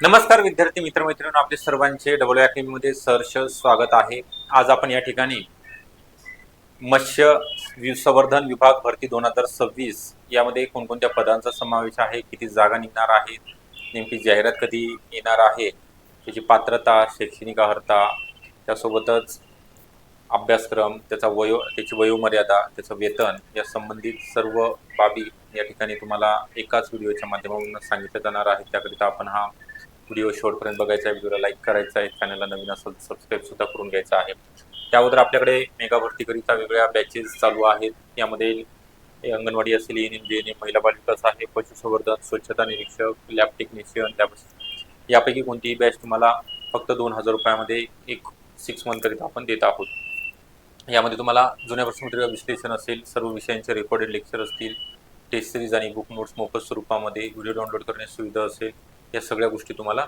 नमस्कार विद्यार्थी मित्रमैत्रिणी आपले सर्वांचे डब्ल्यू अकॅडमी मध्ये सहर्ष स्वागत आहे. आज आपण या ठिकाणी मत्स्य वि- संवर्धन विभाग भरती दोन हजार सव्वीस यामध्ये कोणकोणत्या पदांचा समावेश आहे किती जागा निघणार आहेत नेमकी जाहिरात कधी येणार आहे त्याची पात्रता शैक्षणिक अर्हता त्यासोबतच अभ्यासक्रम त्याचा वयो त्याची वयोमर्यादा त्याचं वेतन या संबंधित सर्व बाबी या ठिकाणी तुम्हाला एकाच व्हिडिओच्या माध्यमातून सांगितलं जाणार आहे त्याकरिता आपण हा व्हिडिओ शेवटपर्यंत बघायचा आहे व्हिडिओला लाईक करायचा आहे चॅनलला नवीन असेल तर सबस्क्राईब सुद्धा करून घ्यायचा आहे. त्याबद्दल आपल्याकडे मेगा भरतीकरिता वेगळ्या बॅचेस चालू आहेत. यामध्ये अंगणवाडी असेल N M J N M महिला बाल विकास आहे पशुसंवर्धन स्वच्छता निरीक्षक लॅब टेक्निशियन त्यापासून यापैकी कोणतीही बॅच तुम्हाला फक्त दोन हजार रुपयामध्ये एक सिक्स मंथकरिता आपण देत आहोत. यामध्ये तुम्हाला जुन्या प्रश्नपत्रिका विश्लेषण असेल सर्व विषयांचे रेकॉर्डेड लेक्चर असतील टेस्ट सिरीज आणि बुक नोट्स मोफत स्वरूपामध्ये व्हिडिओ डाउनलोड करण्याची सुविधा असेल. या सगळ्या गोष्टी तुम्हाला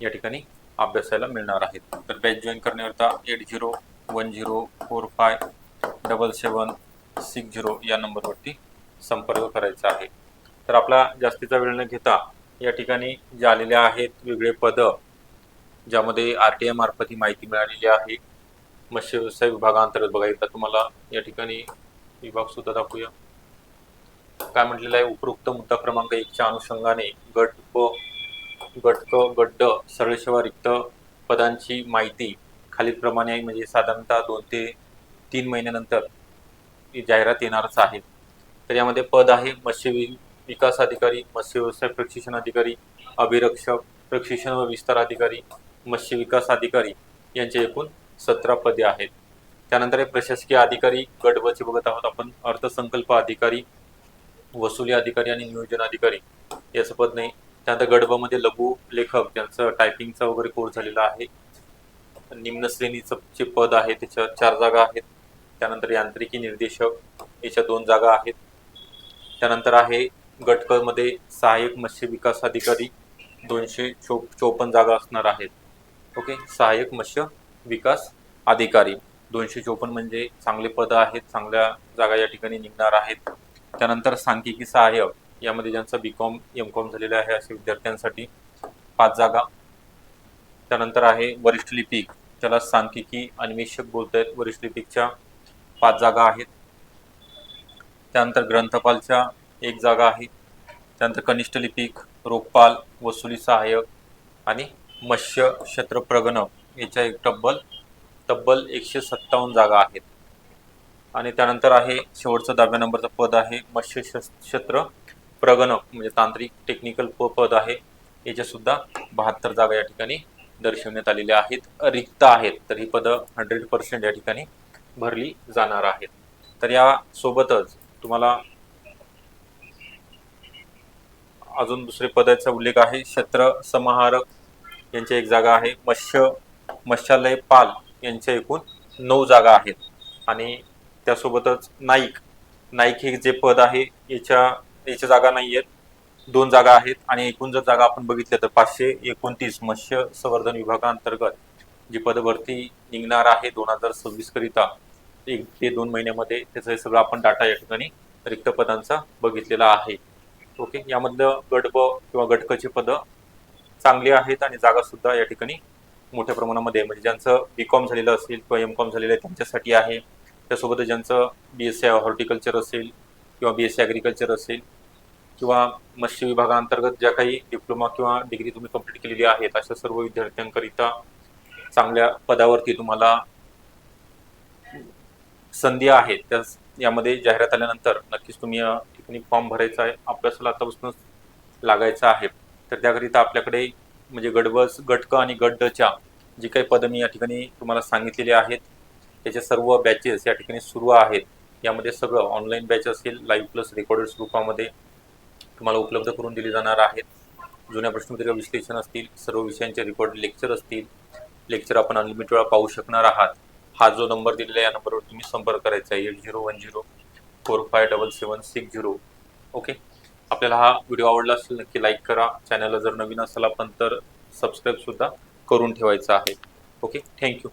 या ठिकाणी अभ्यासायला मिळणार आहेत. तर बॅच जॉईन करण्याकरता eight zero one zero four five double seven six zero या नंबरवरती संपर्क करायचा आहे. तर आपला जास्तीचा वेळ न घेता या ठिकाणी जे आलेल्या आहेत वेगळे पदं ज्यामध्ये आर टी आय मार्फत ही माहिती मिळालेली आहे. मत्स्य व्यवसाय विभागांतर्गत बघा इथं तुम्हाला या ठिकाणी विभाग सुद्धा दाखवूया. काय म्हटलेलं आहे? उपरोक्त मुद्दा क्रमांक एकच्या अनुषंगाने गट व गटक गड्ड गट सरळ सेवा रिक्त पदांची माहिती खालीलप्रमाणे म्हणजे साधारणतः दोन ते तीन महिन्यानंतर जाहिरात येणारच आहे. तर यामध्ये पद आहे मत्स्य विकास अधिकारी मत्स्य व्यवसाय प्रशिक्षण अधिकारी अभिरक्षक प्रशिक्षण व विस्तार अधिकारी मत्स्य विकास अधिकारी यांचे एकूण सतरा पदे आहेत. त्यानंतर हे प्रशासकीय अधिकारी गट बघत आहोत आपण अर्थसंकल्प अधिकारी वसुली अधिकारी आणि नियोजन अधिकारी. याचं पद नाही. त्यानंतर गडबमध्ये लघु लेखक ज्यांचं टायपिंगचा वगैरे कोर्स झालेला आहे. निम्न श्रेणीचं जे पद आहे त्याच्या चार जागा आहेत. त्यानंतर यांत्रिकी निर्देशक याच्या दोन जागा आहेत. त्यानंतर आहे गटकमध्ये सहाय्यक मत्स्य विकास अधिकारी दोनशे चो चोपन्न जागा असणार आहेत. ओके? सहाय्यक मत्स्य विकास अधिकारी. दोनशे चोपन्न म्हणजे चांगले पद आहेत चांगल्या जागा या ठिकाणी निघणार आहेत. त्यानंतर सांख्यिकी सहाय्यक. यामध्ये ज्यांचं बी कॉम एम कॉम झालेलं आहे अशा विद्यार्थ्यांसाठी पाच जागा. त्यानंतर आहे वरिष्ठ लिपिक. त्याला सांख्यिकी अन्वेषक बोलत आहेत वरिष्ठ लिपिकच्या पाच जागा आहेत. त्यानंतर ग्रंथपालच्या एक जागा आहे. त्यानंतर कनिष्ठ लिपिक रोगपाल वसुली सहाय्यक आणि मत्स्य क्षेत्र प्रगण याच्या एक तब्बल तब्बल एकशे सत्तावन्न जागा आहेत. आणि त्यानंतर आहे शेवटचं दहाव्या नंबरचं पद आहे मत्स्य क्षेत्र प्रगणक म्हणजे तांत्रिक टेक्निकल प पद आहे. याच्या सुद्धा बहात्तर जागा या ठिकाणी दर्शवण्यात आलेल्या आहेत. रिक्त आहेत तर ही पदं हंड्रेड पर्सेंट या ठिकाणी भरली जाणार आहेत. तर या सोबतच तुम्हाला अजून दुसरे पदाचा उल्लेख आहे. क्षेत्र समाहारक यांची एक जागा आहे. मत्स्य मत्स्यालय पाल यांच्या एकूण नऊ जागा आहेत. आणि त्यासोबतच नाईक नाईक हे जे पद आहे याच्या याच्या जागा नाही आहेत दोन जागा आहेत आणि एकूण जर जागा आपण बघितल्या तर पाचशे एकोणतीस मत्स्य संवर्धन विभागांतर्गत जी पदभरती निघणार आहे दोन हजार सव्वीस करिता एक ते दोन महिन्यामध्ये त्याचं हे सगळं आपण डाटा या ठिकाणी रिक्त पदांचा बघितलेला आहे. ओके? यामधलं गट ब किंवा गटकची पदं चांगली आहेत आणि जागा सुद्धा या ठिकाणी मोठ्या प्रमाणामध्ये म्हणजे ज्यांचं बी कॉम झालेलं असेल किंवा एम कॉम झालेलं आहे त्यांच्यासाठी आहे. त्यासोबतच ज्यांचं बी एस सी हॉर्टिकल्चर असेल किंवा बी एस सी ॲग्रिकल्चर असेल किंवा मत्स्य विभागांतर्गत ज्या काही डिप्लोमा किंवा डिग्री तुम्ही कंप्लीट केलेली आहेत अशा सर्व विद्यार्थ्यांकरिता चांगल्या पदावरती तुम्हाला संधी आहेत. त्या यामध्ये जाहिरात आल्यानंतर नक्कीच तुम्ही या ठिकाणी फॉर्म भरायचा आहे. अभ्यासाला आतापासूनच लागायचं आहे. तर त्याकरिता आपल्याकडे म्हणजे गडबस गटक आणि गड्डच्या जी काही पदं मी या ठिकाणी तुम्हाला सांगितलेली आहेत त्याचे सर्व बॅचेस या ठिकाणी सुरू आहेत. यामध्ये सगळं ऑनलाईन बॅच असेल लाईव्ह प्लस रेकॉर्डेड स्वरूपामध्ये तुम्हाला उपलब्ध करून दिली जाणार आहेत. जुन्या प्रश्नपत्रिका विश्लेषण असतील सर्व विषयांचे रेकॉर्ड लेक्चर असतील. लेक्चर आपण अनलिमिटेड वेळा पाहू शकणार आहात. हा जो नंबर दिलेला आहे या नंबरवर तुम्ही संपर्क करायचा आहे. Eight zero one zero four five double seven six zero okay आपल्याला हा व्हिडिओ आवडला असेल नक्की लाईक करा. चॅनलला जर नवीन असेल आपण तर सबस्क्राईबसुद्धा करून ठेवायचं आहे. Okay thank you